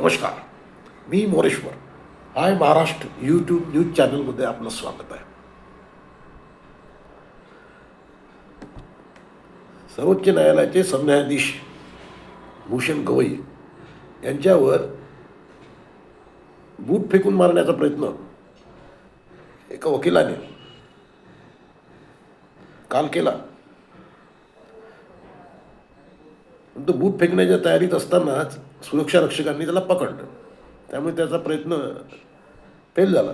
नमस्कार. मी Moreshwar. Hi Maharashtra YouTube news चॅनलमध्ये आपलं स्वागत आहे. सर्वोच्च न्यायालयाचे सरन्यायाधीश भूषण गवई यांच्यावर बूट फेकून मारण्याचा प्रयत्न एका वकिलाने काल केला. तो बूट फेकण्याच्या तयारीत असतानाच सुरक्षा रक्षकांनी त्याला पकडलं. त्यामुळे त्याचा प्रयत्न फेल झाला.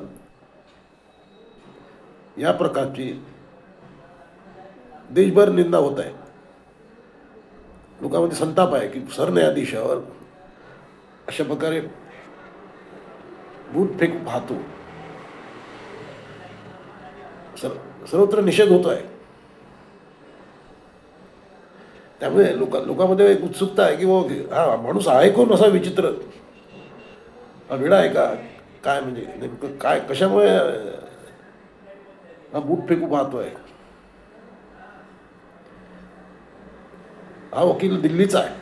या प्रकारची देशभर निंदा होत आहे. लोकांमध्ये संताप आहे की सरन्यायाधीशावर अशा प्रकारे बूट फेक पाहतो. सर सर्वत्र निषेध होतो आहे त्यामुळे लोक लोकांमध्ये एक उत्सुकता आहे की बाबा हा माणूस आहे कोण असा विचित्र? हा आहे का? काय म्हणजे नेमकं काय कशामुळे हा बूट फेकू आहे हा वकील दिल्लीचा आहे.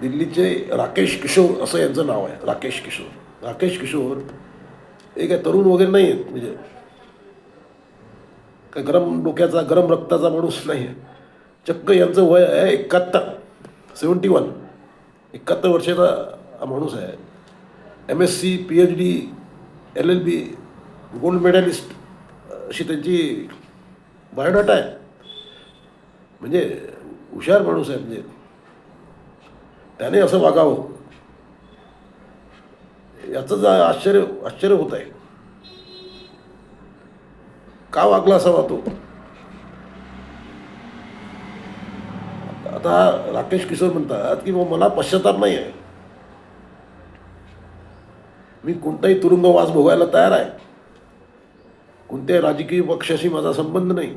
दिल्लीचे राकेश किशोर असं यांचं नाव आहे. राकेश किशोर. राकेश किशोर हे काय तरुण वगैरे नाही आहेत म्हणजे काय गरम डोक्याचा गरम रक्ताचा माणूस नाही आहे चक्क यांचं वय आहे एकाहत्तर सेवन्टी वन. एकाहत्तर वर्षाचा हा माणूस आहे. M S C P H D L L B gold medallist अशी त्यांची बायोडाटा आहे. म्हणजे हुशार माणूस आहे म्हणजे. त्याने असं वागावं. याचं जर आश्चर्य आश्चर्य होत आहे. का वागला असावा तो? आता राकेश किशोर म्हणतात की मग मला पश्चाताप नाही आहे मी कोणताही तुरुंगवास भोगायला तयार आहे. कोणत्याही राजकीय पक्षाशी माझा संबंध नाही.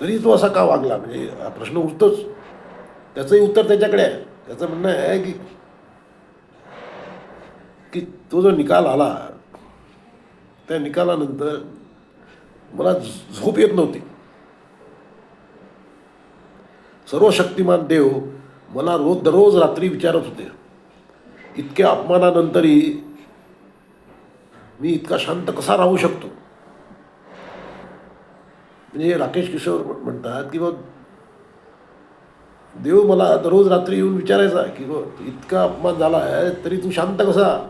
तरी तो असा का वागला? म्हणजे हा प्रश्न उठतोच. त्याचंही उत्तर त्याच्याकडे आहे. त्याचं म्हणणं आहे की की तो जो निकाल आला त्या निकालानंतर मला झ- झोप येत नव्हती. सर्व शक्तिमान देव मला रोज दररोज रात्री विचारत होते. इतक्या अपमानानंतरही मी इतका शांत कसा राहू शकतो? म्हणजे राकेश किशोर म्हणतात की बघ देव मला दररोज रात्री येऊन विचारायचा की बघ इतका अपमान झाला आहे तरी तू शांत कसा?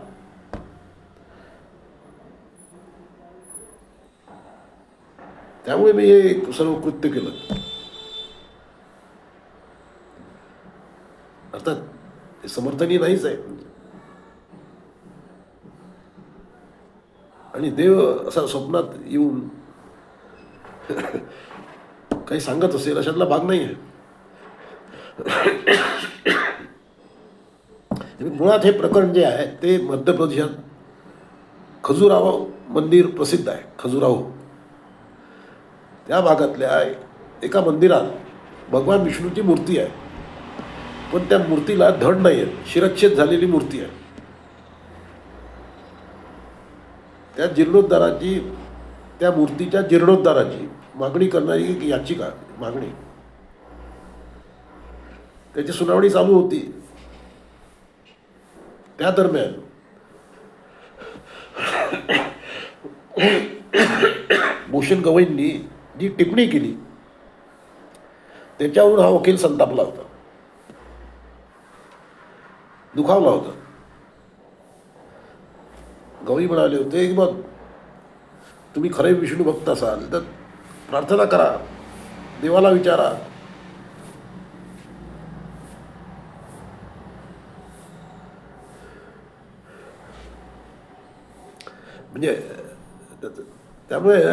त्यामुळे मी हे सर्व कृत्य केलं. अर्थात हे समर्थनीय नाहीच आहे. आणि देव असा स्वप्नात येऊन काही सांगत असेल अशातला भाग नाही आहे मुळात हे प्रकरण जे आहे ते मध्य प्रदेशात खजुराहो मंदिर प्रसिद्ध आहे. खजुराहो. त्या भागातल्या एका मंदिरात भगवान विष्णूची मूर्ती आहे. पण त्या मूर्तीला धड नाही आहे शिरच्छेद झालेली मूर्ती आहे. त्या जीर्णोद्धाराची त्या मूर्तीच्या जीर्णोद्धाराची मागणी करणारी एक याचिका मागणी. त्याची सुनावणी चालू होती. त्या दरम्यान भूषण गवईंनी जी टिप्पणी केली त्याच्यावरून हा वकील संतापला होता. दुखावला होता. गवई म्हणाले होते की मग तुम्ही खरे विष्णू भक्त असाल तर प्रार्थना करा देवाला विचारा. म्हणजे त्याचं- त्यामुळे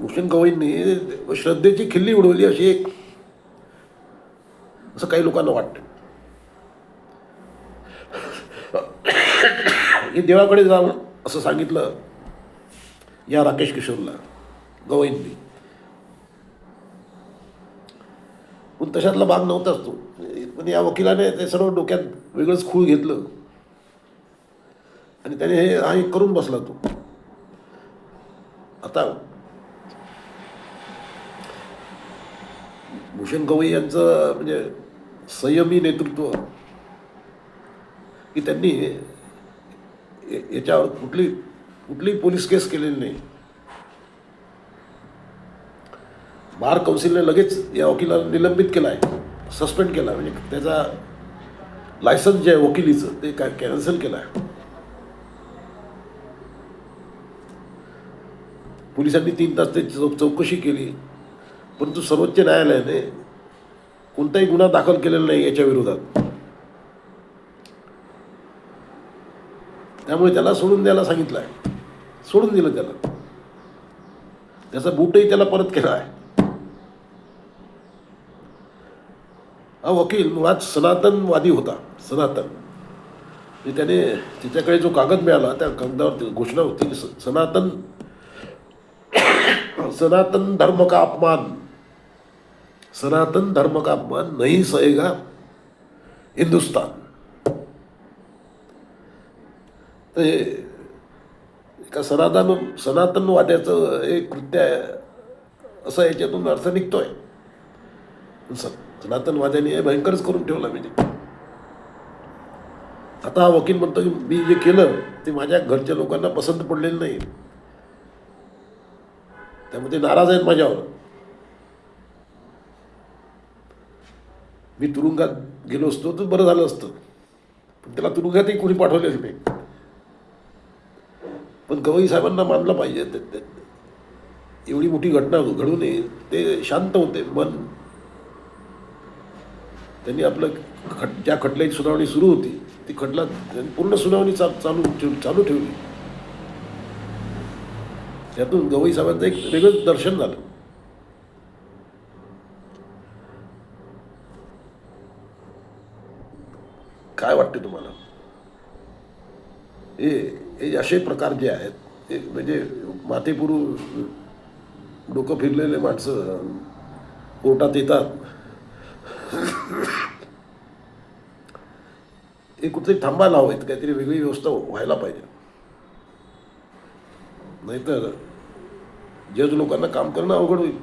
भूषण गवईंनी श्रद्धेची खिल्ली उडवली अशी एक असं काही लोकांना वाटतं. हे देवाकडे जाऊन असं सांगितलं या राकेश किशोरला गवईंनी पण तशातला भाग नव्हताच तो. पण या वकिलाने ते सर्व डोक्यात वेगळंच खूळ घेतलं. आणि त्याने हे हा एक करून बसला तो. आता भूषण गवई यांचं म्हणजे संयमी नेतृत्व की त्यांनी याच्यावर कुठली कुठलीही पोलीस केस केलेली नाही. बार कौन्सिलने लगेच या वकिलाला निलंबित केला आहे सस्पेंड केला म्हणजे त्याचा लायसन्स जे आहे वकिलीचं ते काय कॅन्सल केलं आहे पोलिसांनी तीन तास त्याची चौकशी केली. परंतु सर्वोच्च न्यायालयाने कोणताही गुन्हा दाखल केलेला नाही याच्या विरोधात. त्यामुळे त्याला सोडून द्यायला सांगितलं आहे सोडून दिलं त्याला. त्याचा बूटही त्याला परत केला आहे. हा वकील मुळात सनातनवादी होता सनातन. म्हणजे त्याने त्याच्याकडे जो कागद मिळाला त्या कागदावर घोषणा होती की सनातन सनातन धर्म का अपमान? सनातन धर्म का अपमान नहीं सहेगा हिंदुस्तान। ते एका सनातन सनातनवाद्याचं एक कृत्य आहे असं याच्यातून अर्थ निघतोय. सनातनवाद्याने हे भयंकरच करून ठेवला म्हणजे आता हा वकील म्हणतो की मी जे केलं ते माझ्या घरच्या लोकांना पसंत पडलेलं नाही. त्यामुळे ते नाराज आहेत माझ्यावर. मी तुरुंगात गेलो असतो तर बरं झालं असतं. पण त्याला तुरुंगातही कोणी पाठवलेलं नाही. पण गवई साहेबांना मानलं पाहिजे एवढी मोठी घटना घडू नये ते शांत होते मन. त्यांनी आपलं खट ज्या खटल्याची सुनावणी सुरू होती ती खटला त्यांनी पूर्ण सुनावणी चा चालू ठेव चालू ठेवली. त्यातून गवई साहेबांचं एक वेगळंच दर्शन झालं. काय वाटते तुम्हाला? हे हे असे प्रकार जे आहेत हे म्हणजे मातेपुरू डोकं फिरलेले माणसं कोर्टात येतात. हे कुठेतरी थांबायला हवेत काहीतरी वेगळी व्यवस्था व्हायला पाहिजे. नाहीतर जज लोकांना काम करणं अवघड होईल.